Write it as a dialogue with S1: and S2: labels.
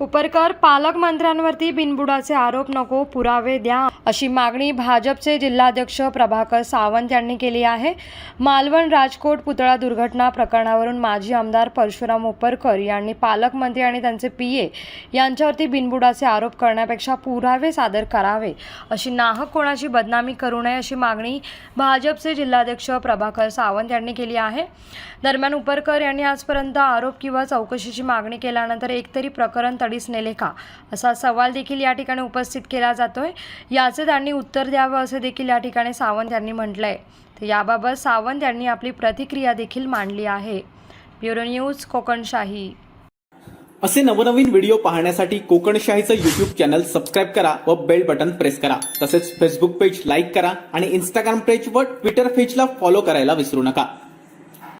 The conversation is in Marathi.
S1: उपरकर पालकमंत्र्यांवरती बिनबुडाचे आरोप नको पुरावे द्या अशी मागणी भाजपचे जिल्हाध्यक्ष प्रभाकर सावंत यांनी केली आहे. मालवण राजकोट पुतळा दुर्घटना प्रकरणावरून माजी आमदार परशुराम उपरकर यांनी पालकमंत्री आणि त्यांचे पी ए यांच्यावरती बिनबुडाचे आरोप करण्यापेक्षा पुरावे सादर करावे अशी नाहक कोणाची बदनामी करू नये अशी मागणी भाजपचे जिल्हाध्यक्ष प्रभाकर सावंत यांनी केली आहे. दरम्यान उपरकर यांनी आजपर्यंत आरोप किंवा चौकशीची मागणी केल्यानंतर एकतरी प्रकरण स्टडीज नेले असा सवाल देखील या ठिकाणी उपस्थित केला जातोय. याचे त्यांनी उत्तर द्यावं असं देखील या ठिकाणी सावंत यांनी म्हटलंय. तर याबाबत सावंत यांनी आपली प्रतिक्रिया देखील मांडली आहे. Bureau news Kokanshahi.
S2: असे नवनवीन व्हिडिओ पाहण्यासाठी कोकणशाहीचं युट्यूब चॅनल सबस्क्राईब करा व बेल बटन प्रेस करा. तसेच फेसबुक पेज लाईक करा आणि इंस्टाग्राम पेज व ट्विटर पेजला फॉलो करायला विसरू नका.